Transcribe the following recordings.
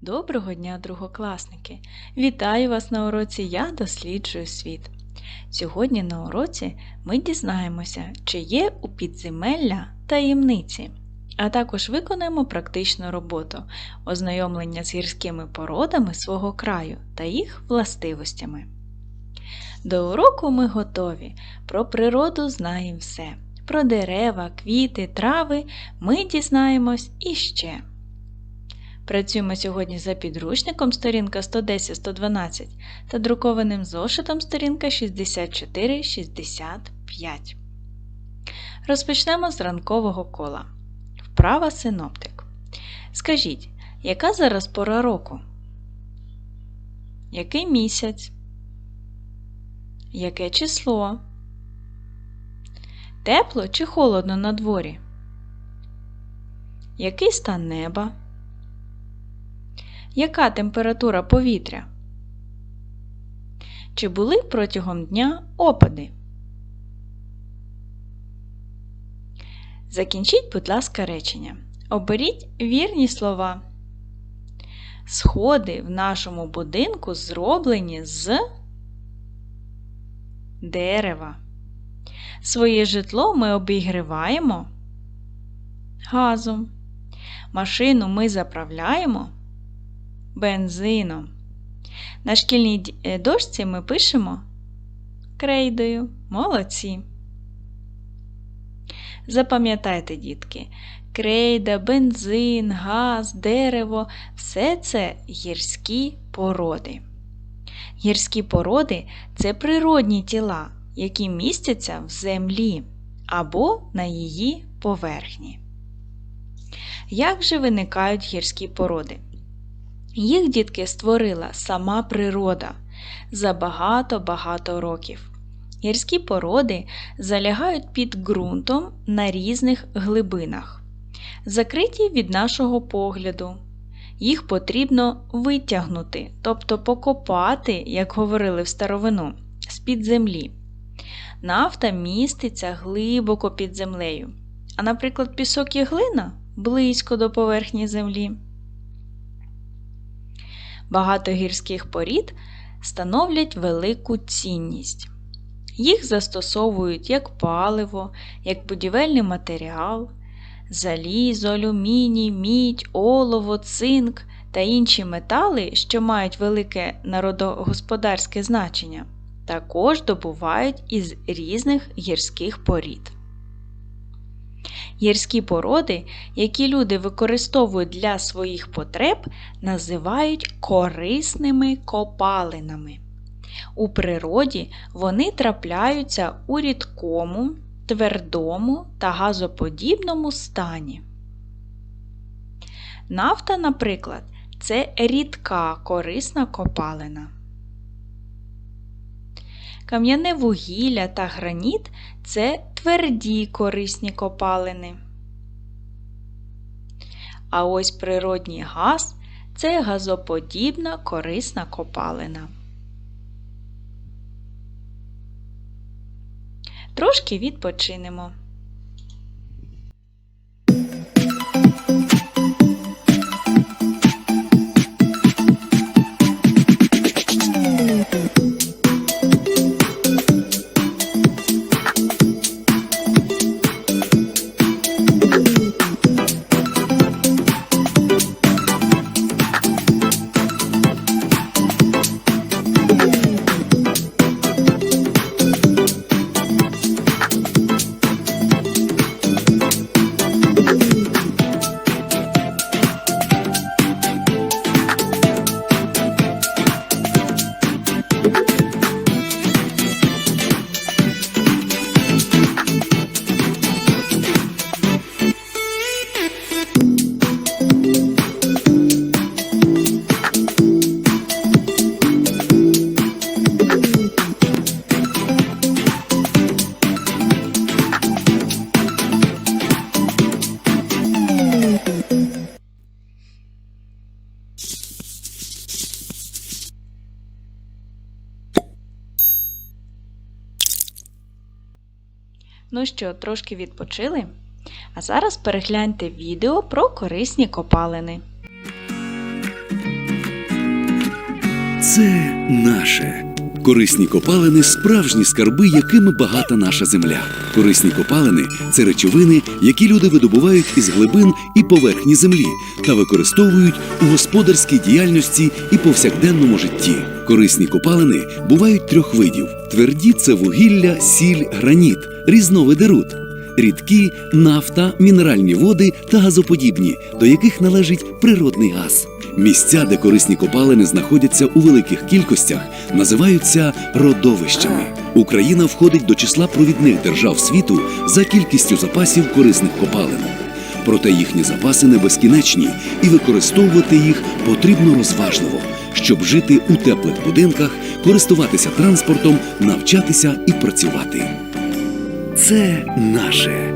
Доброго дня, другокласники! Вітаю вас на уроці Я досліджую світ. Сьогодні на уроці ми дізнаємося, чи є у підземелля таємниці, а також виконаємо практичну роботу ознайомлення з гірськими породами свого краю та їх властивостями. До уроку ми готові. Про природу знаємо все. Про дерева, квіти, трави ми дізнаємось іще. Працюємо сьогодні за підручником сторінка 110-112 та друкованим зошитом сторінка 64-65. Розпочнемо з ранкового кола. Вправа синоптик. Скажіть, яка зараз пора року? Який місяць? Яке число? Тепло чи холодно на дворі? Який стан неба? Яка температура повітря? Чи були протягом дня опади? Закінчіть, будь ласка, речення. Оберіть вірні слова. Сходи в нашому будинку зроблені з дерева. Своє житло ми обігріваємо газом. Машину ми заправляємо бензином. На шкільній е, дошці ми пишемо крейдою. Молодці. Запам'ятайте, дітки, крейда, бензин, газ, дерево все це гірські породи. Гірські породи це природні тіла, які містяться в землі або на її поверхні. Як же виникають гірські породи? Їх дітки створила сама природа за багато-багато років. Гірські породи залягають під ґрунтом на різних глибинах, закриті від нашого погляду. Їх потрібно витягнути, тобто покопати, як говорили в старовину, з-під землі. Нафта міститься глибоко під землею, а, наприклад, пісок і глина близько до поверхні землі. Багато гірських порід становлять велику цінність. Їх застосовують як паливо, як будівельний матеріал, залізо, алюміній, мідь, олово, цинк та інші метали, що мають велике народогосподарське значення, також добувають із різних гірських порід. Гірські породи, які люди використовують для своїх потреб, називають корисними копалинами. У природі вони трапляються у рідкому, твердому та газоподібному стані. Нафта, наприклад, це рідка корисна копалина. Кам'яне вугілля та граніт це тверді корисні копалини. А ось природній газ це газоподібна корисна копалина. Трошки відпочинемо. Ну що, трошки відпочили? А зараз перегляньте відео про корисні копалини. Це наше. Корисні копалини справжні скарби, якими багата наша земля. Корисні копалини це речовини, які люди видобувають із глибин і поверхні землі та використовують у господарській діяльності і повсякденному житті. Корисні копалини бувають трьох видів: тверді це вугілля, сіль, граніт, різновиди руд. Рідкі нафта, мінеральні води та газоподібні, до яких належить природний газ. Місця, де корисні копалини знаходяться у великих кількостях, називаються родовищами. Україна входить до числа провідних держав світу за кількістю запасів корисних копалин. Проте їхні запаси не безкінечні, і використовувати їх потрібно розважливо, щоб жити у теплих будинках, користуватися транспортом, навчатися і працювати. Це наше.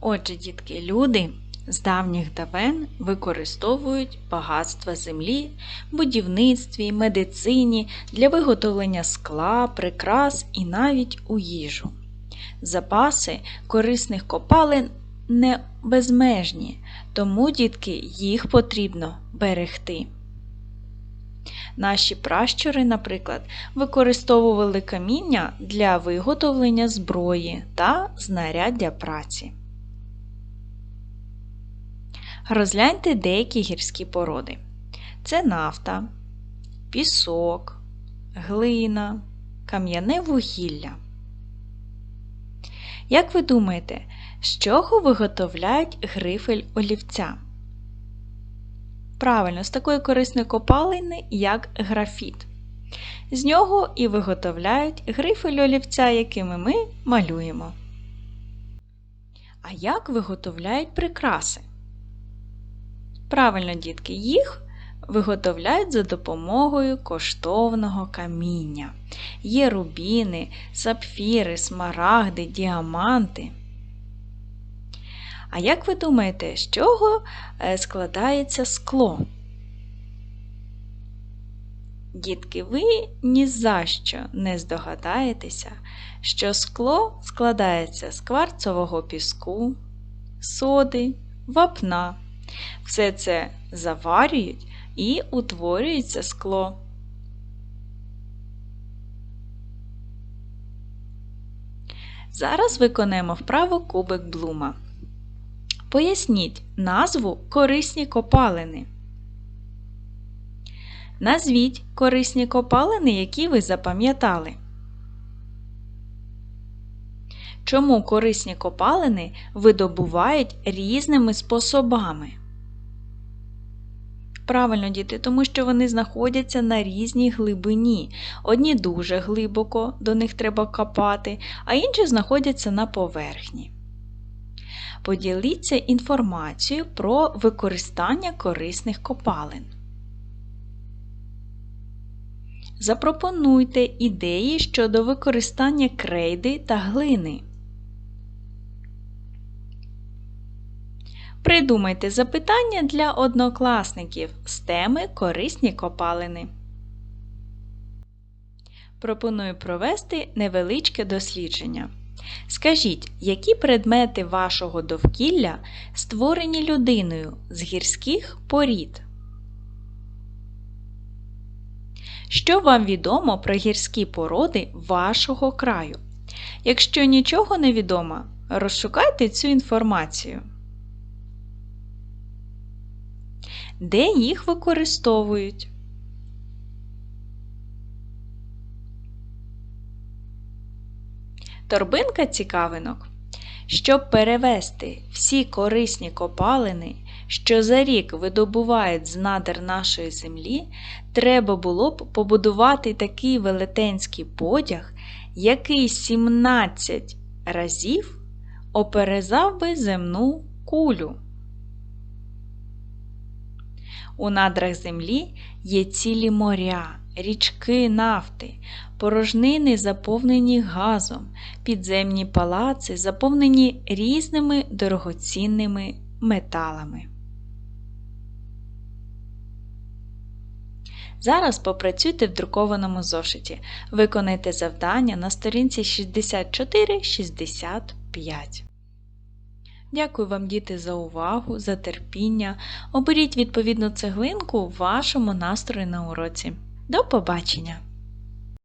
Отже, дітки, люди з давніх давен використовують багатства землі в будівництві, медицині для виготовлення скла, прикрас і навіть у їжу. Запаси корисних копалин не безмежні, тому, дітки, їх потрібно берегти. Наші пращури, наприклад, використовували каміння для виготовлення зброї та знаряддя праці. Розгляньте деякі гірські породи. Це нафта, пісок, глина, кам'яне вугілля. Як ви думаєте, з чого виготовляють грифель олівця? Правильно, з такої корисної копалини, як графіт. З нього і виготовляють грифель олівця, якими ми малюємо. А як виготовляють прикраси? Правильно, дітки, їх виготовляють за допомогою коштовного каміння. Є рубіни, сапфіри, смарагди, діаманти. А як ви думаєте, з чого е, складається скло? Дітки, ви ні за що не здогадаєтеся, що скло складається з кварцового піску, соди, вапна. Все це заварюють і утворюється скло. Зараз виконаємо вправо кубик блума. Поясніть назву корисні копалини. Назвіть корисні копалини, які ви запам'ятали. Чому корисні копалини видобувають різними способами? Правильно, діти, тому що вони знаходяться на різній глибині. Одні дуже глибоко, до них треба копати, а інші знаходяться на поверхні. Поділіться інформацією про використання корисних копалин. Запропонуйте ідеї щодо використання крейди та глини. Придумайте запитання для однокласників з теми корисні копалини. Пропоную провести невеличке дослідження. Скажіть, які предмети вашого довкілля створені людиною з гірських порід? Що вам відомо про гірські породи вашого краю? Якщо нічого не відомо, розшукайте цю інформацію. Де їх використовують? Торбинка цікавинок. Щоб перевести всі корисні копалини, що за рік видобувають з надр нашої землі, треба було б побудувати такий велетенський потяг, який 17 разів оперезав би земну кулю. У надрах землі є цілі моря, річки нафти, порожнини, заповнені газом, підземні палаци, заповнені різними дорогоцінними металами. Зараз попрацюйте в друкованому зошиті. Виконайте завдання на сторінці 64-65. Дякую вам, діти, за увагу, за терпіння. Оберіть відповідну цеглинку в вашому настрої на уроці. До побачення!